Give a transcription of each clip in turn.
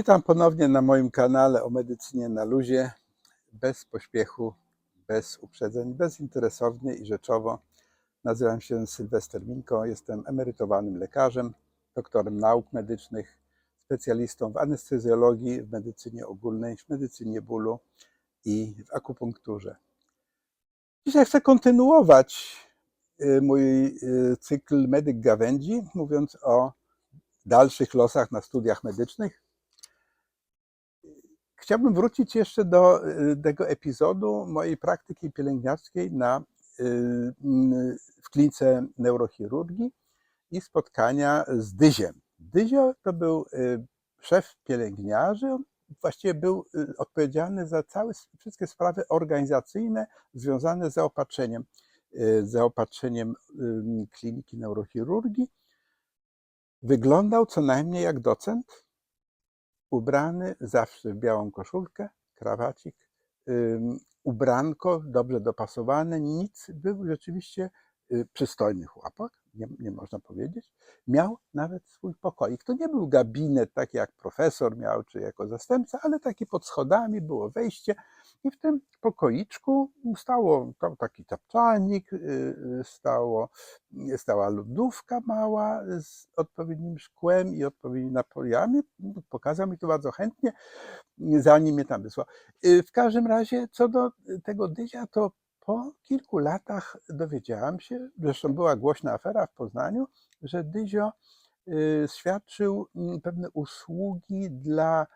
Witam ponownie na moim kanale o medycynie na luzie, bez pośpiechu, bez uprzedzeń, bezinteresownie i rzeczowo. Nazywam się Sylwester Minko, jestem emerytowanym lekarzem, doktorem nauk medycznych, specjalistą w anestezjologii, w medycynie ogólnej, w medycynie bólu i w akupunkturze. Dzisiaj chcę kontynuować y, mój y, cykl Medyk Gawędzi, mówiąc o dalszych losach na studiach medycznych. Chciałbym wrócić jeszcze do y, tego epizodu mojej praktyki pielęgniarskiej na, y, w klinice neurochirurgii i spotkania z Dyziem. Dyzio to był y, szef pielęgniarzy, właściwie był odpowiedzialny za całe, wszystkie sprawy organizacyjne związane z zaopatrzeniem, zaopatrzeniem kliniki neurochirurgii. Wyglądał co najmniej jak docent, ubrany zawsze w białą koszulkę, krawacik, ubranko dobrze dopasowane, nic, był rzeczywiście y, przystojny chłopak, nie, nie można powiedzieć. Miał nawet swój pokoik. To nie był gabinet taki jak profesor miał, czy jako zastępca, ale taki pod schodami było wejście i w tym pokoiczku stało tam taki tapczalnik, y, y, stało, stała lodówka mała z odpowiednim szkłem i odpowiednimi napojami. Pokazał mi to bardzo chętnie, zanim mnie tam wysłał. Y, W każdym razie, co do tego dyzia, to po kilku latach dowiedziałam się, zresztą była głośna afera w Poznaniu, że Dyzio świadczył mm, pewne usługi dla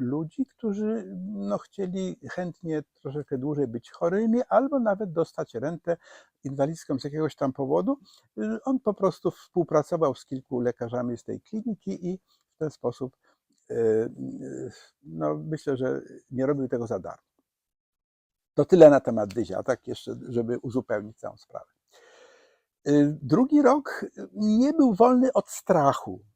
ludzi, którzy no, chcieli chętnie troszeczkę dłużej być chorymi, albo nawet dostać rentę inwalidzką z jakiegoś tam powodu. On po prostu współpracował z kilku lekarzami z tej kliniki i w ten sposób y, no, myślę, że nie robił tego za darmo. To tyle na temat Dyzia, tak jeszcze, żeby uzupełnić całą sprawę. Y, Drugi rok nie był wolny od strachu.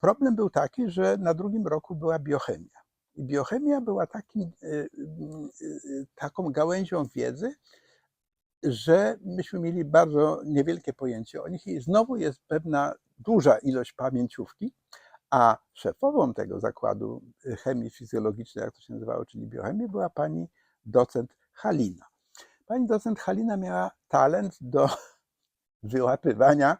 Problem był taki, że na drugim roku była biochemia. I biochemia była y, y, taką gałęzią wiedzy, że myśmy mieli bardzo niewielkie pojęcie o nich i znowu jest pewna duża ilość pamięciówki, a szefową tego zakładu chemii fizjologicznej, jak to się nazywało, czyli biochemii, była pani docent Halina. Pani docent Halina miała talent do wyłapywania,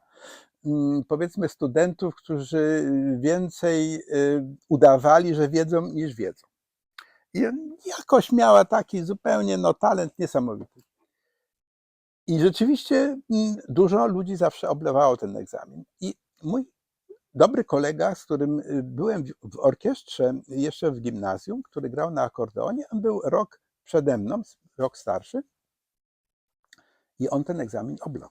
powiedzmy, studentów, którzy więcej y, udawali, że wiedzą, niż wiedzą. I jakoś miała taki zupełnie no, talent niesamowity. I rzeczywiście mm, dużo ludzi zawsze oblewało ten egzamin. I mój dobry kolega, z którym y, byłem w orkiestrze jeszcze w gimnazjum, który grał na akordeonie, on był rok przede mną, rok starszy, i on ten egzamin oblał.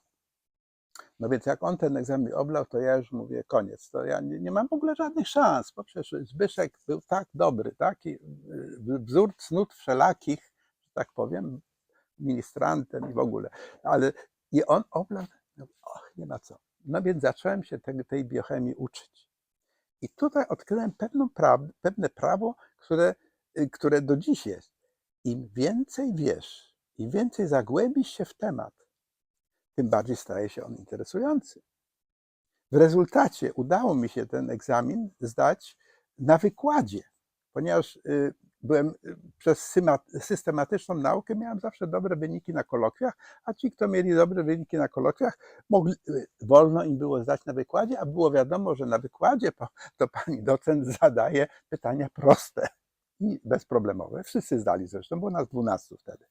No więc jak on ten egzamin oblał, to ja już mówię, koniec, to ja nie, nie mam w ogóle żadnych szans, bo przecież Zbyszek był tak dobry, taki y, wzór cnót wszelakich, że tak powiem, ministrantem i w ogóle. Ale i on oblał, no, och, nie ma co. No więc zacząłem się tej, tej biochemii uczyć. I tutaj odkryłem pewną pra, pewne prawo, które, y, które do dziś jest. Im więcej wiesz, im więcej zagłębisz się w temat, tym bardziej staje się on interesujący. W rezultacie udało mi się ten egzamin zdać na wykładzie, ponieważ y, byłem y, przez systematyczną naukę, miałem zawsze dobre wyniki na kolokwiach, a ci, kto mieli dobre wyniki na kolokwiach, mogli, y, wolno im było zdać na wykładzie, a było wiadomo, że na wykładzie to pani docent zadaje pytania proste i bezproblemowe. Wszyscy zdali zresztą, było nas 12 wtedy.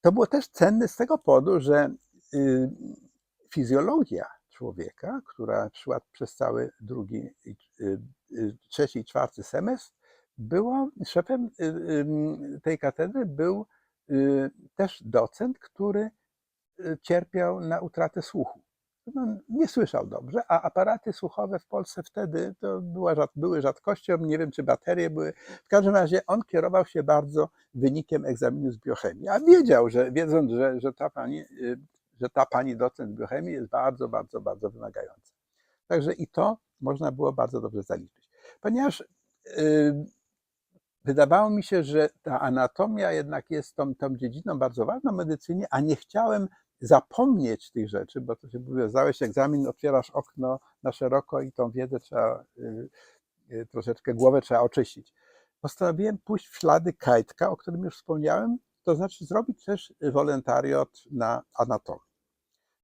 To było też cenne z tego powodu, że y, fizjologia człowieka, która szła przez cały drugi, y, y, trzeci i czwarty semestr, było szefem tej katedry był też docent, który cierpiał na utratę słuchu. No, nie słyszał dobrze, a aparaty słuchowe w Polsce wtedy to była, były rzadkością, nie wiem czy baterie były. W każdym razie on kierował się bardzo wynikiem egzaminu z biochemii, a wiedział, że wiedząc, że, że, ta, pani, y, że ta pani docent biochemii jest bardzo, bardzo, bardzo wymagająca. Także i to można było bardzo dobrze zaliczyć. Ponieważ y, wydawało mi się, że ta anatomia jednak jest tą, tą dziedziną bardzo ważną w medycynie, a nie chciałem zapomnieć tych rzeczy, bo to się mówi, zdałeś egzamin, otwierasz okno na szeroko i tą wiedzę trzeba, y, y, troszeczkę głowę trzeba oczyścić. Postanowiłem pójść w ślady Kajtka, o którym już wspomniałem, to znaczy zrobić też wolontariat na anatomii.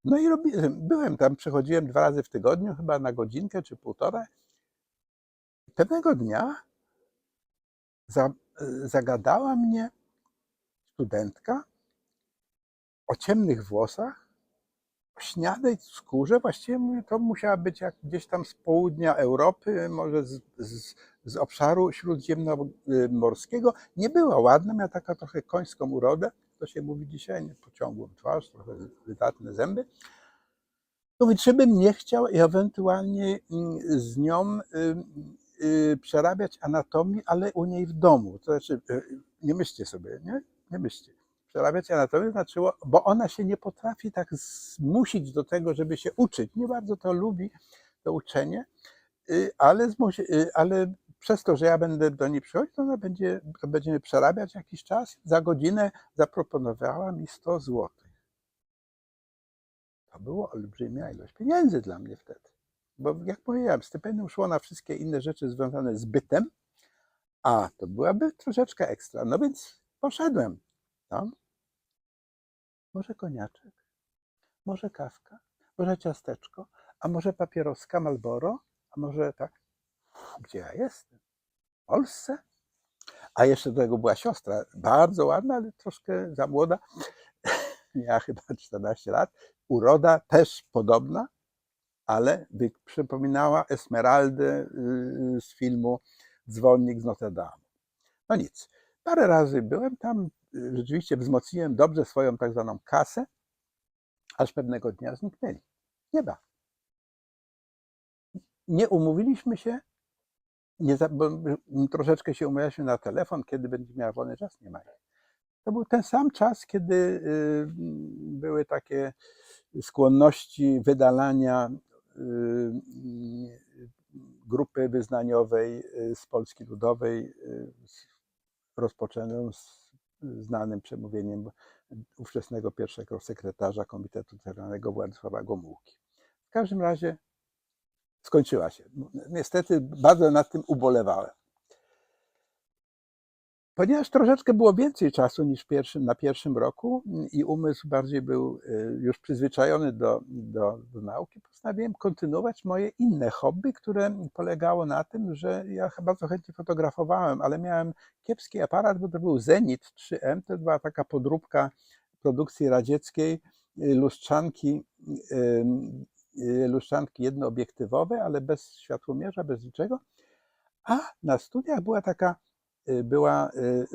No i robiłem, byłem tam, przychodziłem dwa razy w tygodniu, chyba na godzinkę czy półtora. Pewnego dnia za, zagadała mnie studentka o ciemnych włosach, o śniadej skórze. Właściwie to musiała być jak gdzieś tam z południa Europy, może z, z, z obszaru śródziemnomorskiego. Nie była ładna, miała taka trochę końską urodę, to się mówi dzisiaj, nie pociągłą twarz, trochę wydatne zęby. Mówi, czy bym nie chciał ewentualnie mm, z nią y, y, przerabiać anatomii, ale u niej w domu. To znaczy, y, nie myślcie sobie, nie? Nie myślcie. Przerabiać anatomię znaczyło, bo ona się nie potrafi tak zmusić do tego, żeby się uczyć. Nie bardzo to lubi, to uczenie, ale, zmusi, ale przez to, że ja będę do niej przychodzić, to ona będzie, będziemy przerabiać jakiś czas. Za godzinę zaproponowała mi 100 złotych. To było olbrzymia ilość pieniędzy dla mnie wtedy. Bo jak powiedziałem, stypendium szło na wszystkie inne rzeczy związane z bytem, a to byłaby troszeczkę ekstra. No więc poszedłem tam. Może koniaczek, może kawka, może ciasteczko, a może papieroska Malboro, a może tak. Gdzie ja jestem? W Polsce? A jeszcze do tego była siostra, bardzo ładna, ale troszkę za młoda. Miała chyba 14 lat. Uroda też podobna, ale przypominała Esmeraldę y, z filmu Dzwonnik z Notre Dame. No nic. Parę razy byłem tam, rzeczywiście wzmocniłem dobrze swoją tak zwaną kasę, aż pewnego dnia zniknęli. Nie ma. Nie umówiliśmy się, nie, za- bo troszeczkę się umówiliśmy na telefon, kiedy będzie miała wolny czas, nie ma. To był ten sam czas, kiedy y, były takie skłonności wydalania y, grupy wyznaniowej y, z Polski Ludowej, rozpoczętą z znanym przemówieniem ówczesnego pierwszego sekretarza Komitetu Centralnego Władysława Gomułki. W każdym razie skończyła się. Niestety bardzo nad tym ubolewałem. Ponieważ troszeczkę było więcej czasu niż pierwszym, na pierwszym roku i umysł bardziej był y, już przyzwyczajony do, do, do nauki, postanowiłem kontynuować moje inne hobby, które polegało na tym, że ja bardzo chętnie fotografowałem, ale miałem kiepski aparat, bo to był Zenit 3M, to była taka podróbka produkcji radzieckiej, y, lustrzanki, y, lustrzanki jednoobiektywowe, ale bez światłomierza, bez niczego. A na studiach była taka była y,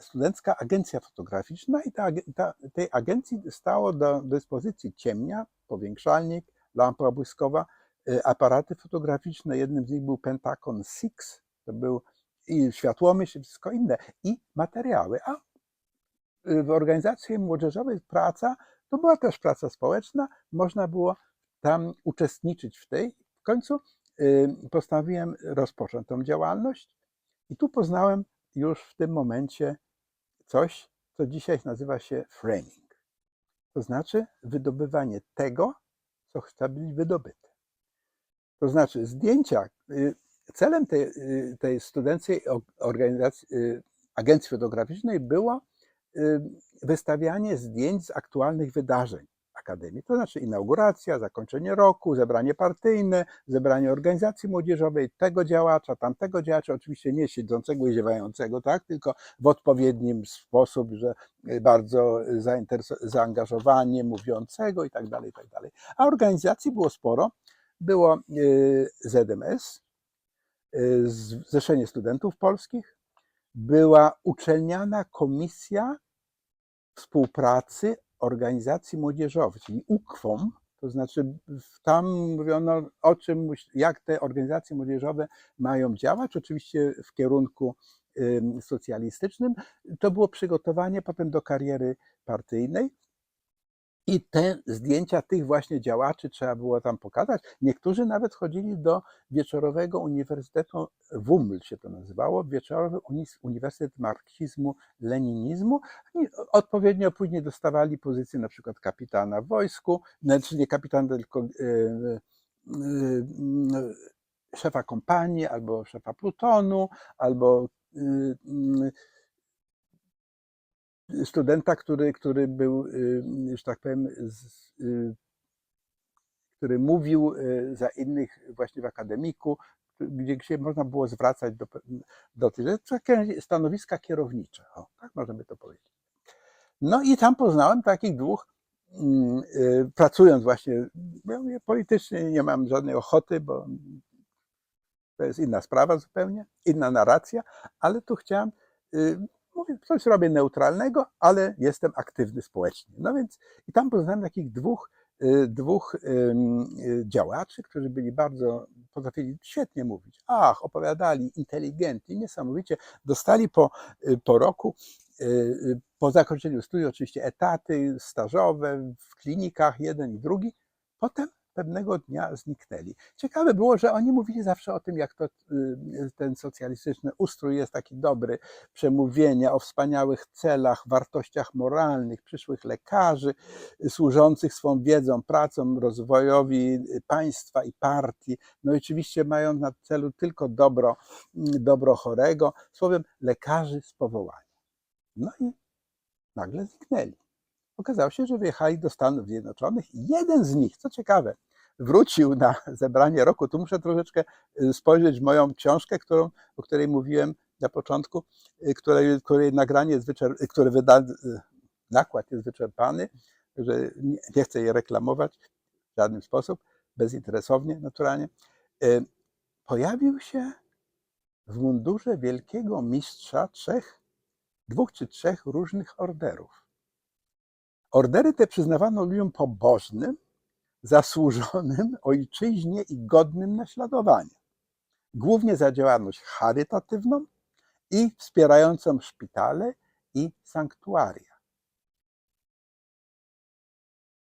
studencka agencja fotograficzna i ta, ta, tej agencji stało do dyspozycji ciemnia, powiększalnik, lampa błyskowa, y, aparaty fotograficzne. Jednym z nich był Pentacon 6, to był i światłomierz i wszystko inne, i materiały. A y, w organizacji młodzieżowej praca to była też praca społeczna, można było tam uczestniczyć w tej. W końcu y, postanowiłem rozpocząć tą działalność i tu poznałem już w tym momencie coś, co dzisiaj nazywa się framing. To znaczy wydobywanie tego, co chce być wydobyte. To znaczy zdjęcia. y, Celem tej, y, tej studenckiej organizacji, y, agencji fotograficznej było wystawianie zdjęć z aktualnych wydarzeń Akademii. To znaczy inauguracja, zakończenie roku, zebranie partyjne, zebranie organizacji młodzieżowej, tego działacza, tamtego działacza, oczywiście nie siedzącego i ziewającego, tak, tylko w odpowiednim sposób, że y, bardzo zaangażowanie, mówiącego i tak dalej, i tak dalej. A organizacji było sporo. Było y, ZMS, y, Zrzeszenie Studentów Polskich, była uczelniana komisja współpracy organizacji młodzieżowych, czyli UKWOM, to znaczy tam mówiono o czym, jak te organizacje młodzieżowe mają działać, oczywiście w kierunku ym, socjalistycznym. To było przygotowanie potem do kariery partyjnej. I te zdjęcia tych właśnie działaczy trzeba było tam pokazać. Niektórzy nawet chodzili do wieczorowego uniwersytetu, WUML się to nazywało, wieczorowy uni- Uniwersytet Marksizmu, Leninizmu. I odpowiednio później dostawali pozycję na przykład kapitana w wojsku, znaczy nie kapitana, tylko e, e, e, szefa kompanii, albo szefa plutonu, albo mm, studenta, który, który był, y, że tak powiem, z, y, który mówił y, za innych właśnie w akademiku, gdzie się można było zwracać do, do tych takie stanowiska kierownicze. O, tak możemy to powiedzieć. No i tam poznałem takich dwóch, mm, pracując właśnie, ja politycznie nie mam żadnej ochoty, bo to jest inna sprawa zupełnie, inna narracja, ale tu chciałem, mówię, coś robię neutralnego, ale jestem aktywny społecznie. No więc i tam poznałem takich dwóch, y, dwóch y, działaczy, którzy byli bardzo, potrafili świetnie mówić. Ach, opowiadali, inteligentni, niesamowicie. Dostali po, y, po roku, po zakończeniu studiów oczywiście etaty stażowe w klinikach, jeden i drugi. Potem pewnego dnia zniknęli. Ciekawe było, że oni mówili zawsze o tym, jak to, y, ten socjalistyczny ustrój jest taki dobry, przemówienia o wspaniałych celach, wartościach moralnych, przyszłych lekarzy, służących swą wiedzą, pracą, rozwojowi państwa i partii. No i oczywiście mają na celu tylko dobro, mm, dobro chorego, słowem lekarzy z powołania. No i nagle zniknęli. Okazało się, że wyjechali do Stanów Zjednoczonych i jeden z nich, co ciekawe, wrócił na zebranie roku. Tu muszę troszeczkę y, spojrzeć w moją książkę, którą, o której mówiłem na początku, y, której, której nagranie jest wyczer- który wyda, y, nakład jest wyczerpany, że nie, chcę jej reklamować w żaden sposób, bezinteresownie, naturalnie. Y, Pojawił się w mundurze wielkiego mistrza trzech, dwóch czy trzech różnych orderów. Ordery te przyznawano ludziom pobożnym, zasłużonym ojczyźnie i godnym naśladowania. Głównie za działalność charytatywną i wspierającą szpitale i sanktuaria.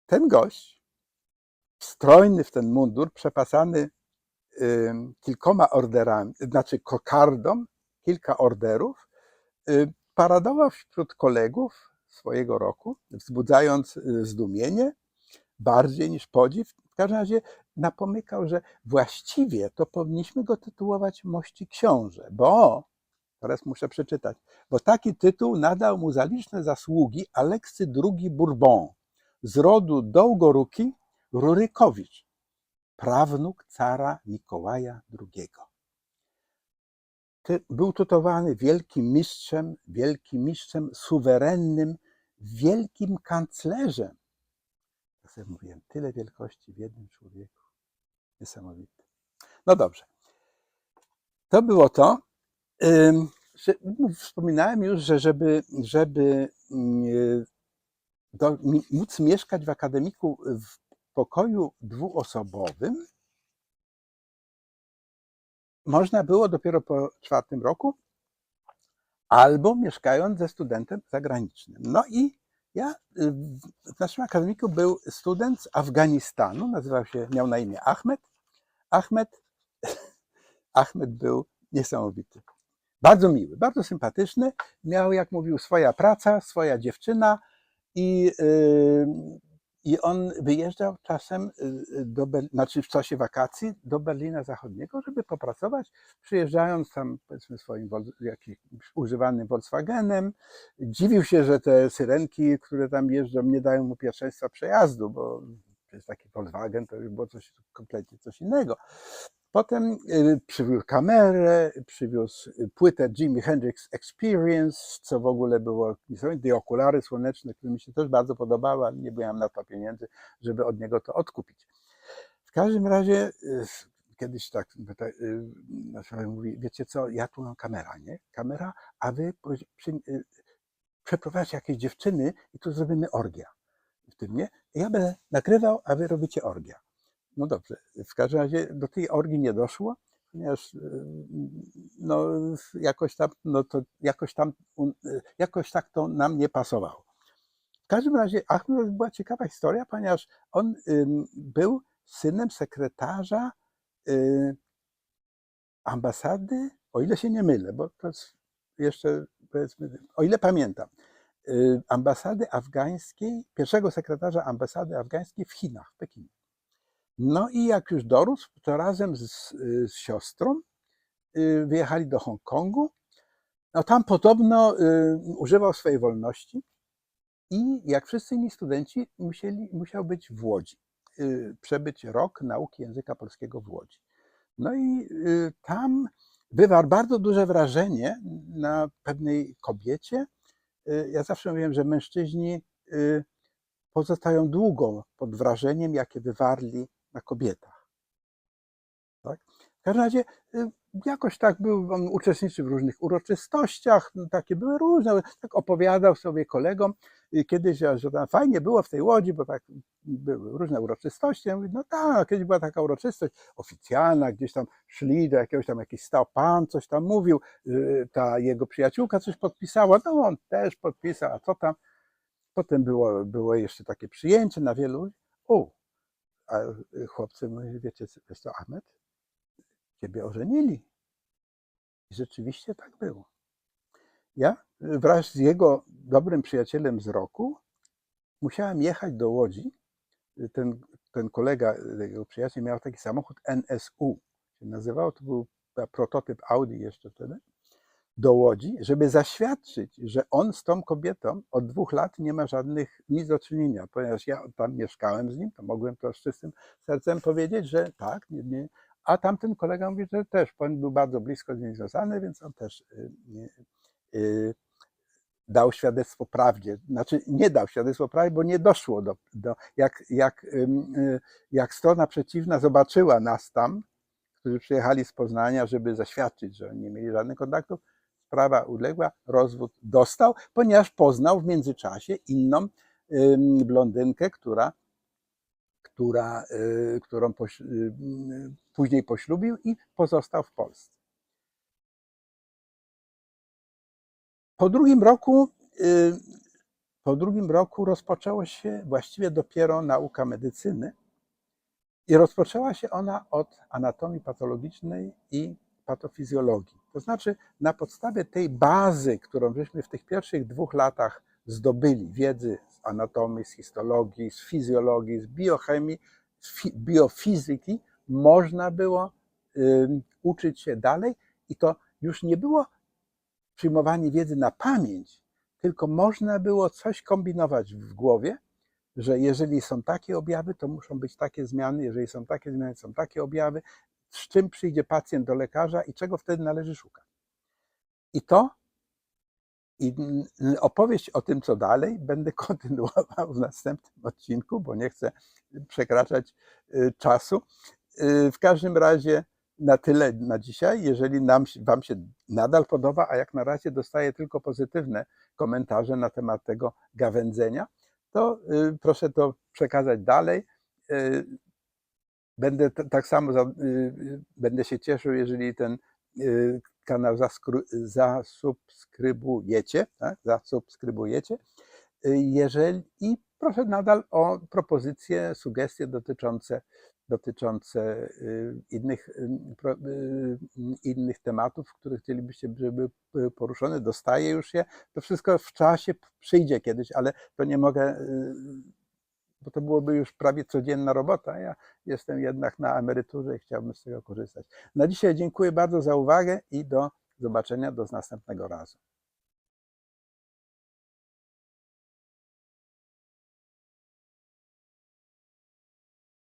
Ten gość, strojny w ten mundur, przepasany kilkoma orderami, znaczy kokardą, kilka orderów, y, paradował wśród kolegów swojego roku, wzbudzając y, zdumienie, bardziej niż podziw. W każdym razie napomykał, że właściwie to powinniśmy go tytułować Mości Książę, bo, teraz muszę przeczytać, bo taki tytuł nadał mu za liczne zasługi Aleksy II Bourbon z rodu Dołgoruki Rurykowicz, prawnuk cara Mikołaja II. Był tytułowany wielkim mistrzem, wielkim mistrzem suwerennym, wielkim kanclerzem. Ja sobie mówiłem, tyle wielkości w jednym człowieku. Niesamowite. No dobrze. To było to. No, Wspominałem już, że żeby, żeby mm, do, mi- móc mieszkać w akademiku w pokoju dwuosobowym, można było dopiero po czwartym roku, albo mieszkając ze studentem zagranicznym. No i ja y, w naszym akademiku był student z Afganistanu, nazywał się, miał na imię Ahmed. Ahmed, Ahmed był niesamowity. Bardzo miły, bardzo sympatyczny. Miał, jak mówił, swoja praca, swoja dziewczyna i, y, i on wyjeżdżał czasem y, do Ber- znaczy w czasie wakacji do Berlina Zachodniego, żeby popracować, przyjeżdżając tam powiedzmy swoim jakimś używanym Volkswagenem. Dziwił się, że te syrenki, które tam jeżdżą, nie dają mu pierwszeństwa przejazdu, bo jest taki Volkswagen, to już było coś kompletnie coś innego. Potem y, przywiózł kamerę, przywiózł y, płytę Jimi Hendrix Experience, co w ogóle było niesamowite, i okulary słoneczne, które mi się też bardzo podobały, ale nie byłem na to pieniędzy, żeby od niego to odkupić. W każdym razie y, kiedyś tak, nasz człowiek mówi, wiecie co, ja tu mam kamera, nie? Kamera, a wy przeprowadźcie jakieś dziewczyny i tu zrobimy orgia. W tym, nie? Ja będę nagrywał, a wy robicie orgia. No dobrze, w każdym razie do tej orgii nie doszło, ponieważ y, no, jakoś tam, no to jakoś tam, y, jakoś tak to nam nie pasowało. W każdym razie Ahmed była ciekawa historia, ponieważ on był synem sekretarza y, ambasady, o ile się nie mylę, bo to jeszcze powiedzmy, o ile pamiętam, ambasady afgańskiej, pierwszego sekretarza ambasady afgańskiej w Chinach, w Pekinie. No i jak już dorósł, to razem z, z siostrą y, wyjechali do Hongkongu. No tam podobno y, używał swojej wolności i jak wszyscy inni studenci musieli, musiał być w Łodzi, y, przebyć rok nauki języka polskiego w Łodzi. No i tam wywarł bardzo duże wrażenie na pewnej kobiecie. Ja zawsze mówiłem, że mężczyźni pozostają długo pod wrażeniem, jakie wywarli na kobietach. Tak? W każdym razie y, jakoś tak był, on uczestniczył w różnych uroczystościach, no, takie były różne, tak opowiadał sobie kolegom y, kiedyś, że że tam fajnie było w tej łodzi, bo tak były różne uroczystości. Ja mówię, no tak, kiedyś była taka uroczystość oficjalna, gdzieś tam szli do jakiegoś tam, jakiś stał pan, coś tam mówił, y, ta jego przyjaciółka coś podpisała, no on też podpisał, a co tam. Potem było, było jeszcze takie przyjęcie na wielu, a y, chłopcy mówili, wiecie, wiesz co, Ahmed, ciebie ożenili. I rzeczywiście tak było. Ja wraz z jego dobrym przyjacielem z roku musiałem jechać do Łodzi. Ten, ten kolega, jego przyjaciel miał taki samochód NSU, się nazywał, to był prototyp Audi jeszcze wtedy, do Łodzi, żeby zaświadczyć, że on z tą kobietą od dwóch lat nie ma żadnych nic do czynienia, ponieważ ja tam mieszkałem z nim, to mogłem to z czystym sercem powiedzieć, że tak, nie, nie. a tamten kolega mówi, że też, on był bardzo blisko z nim związany, więc on też y, y, dał świadectwo prawdzie. Znaczy nie dał świadectwo prawdzie, bo nie doszło do, do jak, jak, ym, y, jak strona przeciwna zobaczyła nas tam, którzy przyjechali z Poznania, żeby zaświadczyć, że nie mieli żadnych kontaktów, sprawa uległa, rozwód dostał, ponieważ poznał w międzyczasie inną blondynkę, która, która, y, którą poś, y, później poślubił i pozostał w Polsce. Po drugim roku, y, po drugim roku rozpoczęło się właściwie dopiero nauka medycyny i rozpoczęła się ona od anatomii patologicznej i patofizjologii. To znaczy, na podstawie tej bazy, którą żeśmy w tych pierwszych dwóch latach zdobyli, wiedzy z anatomii, z histologii, z fizjologii, z biochemii, z fi- biofizyki, można było ym, uczyć się dalej i to już nie było przyjmowanie wiedzy na pamięć, tylko można było coś kombinować w głowie, że jeżeli są takie objawy, to muszą być takie zmiany, jeżeli są takie zmiany, są takie objawy, z czym przyjdzie pacjent do lekarza i czego wtedy należy szukać. I to, i opowieść o tym, co dalej, będę kontynuował w następnym odcinku, bo nie chcę przekraczać y, czasu. Y, W każdym razie na tyle na dzisiaj. Jeżeli nam, Wam się nadal podoba, a jak na razie dostaję tylko pozytywne komentarze na temat tego gawędzenia, to y, proszę to przekazać dalej. Będę tak samo za, y, y, będę się cieszył, jeżeli ten y, kanał zasubskrybujecie, tak? zasubskrybujecie. Jeżeli i proszę nadal o propozycje, sugestie dotyczące, dotyczące innych, innych tematów, które chcielibyście, żeby poruszone. Dostaję już je. To wszystko w czasie przyjdzie kiedyś, ale to nie mogę, bo to byłoby już prawie codzienna robota. Ja jestem jednak na emeryturze i chciałbym z tego korzystać. Na dzisiaj dziękuję bardzo za uwagę i do zobaczenia do następnego razu.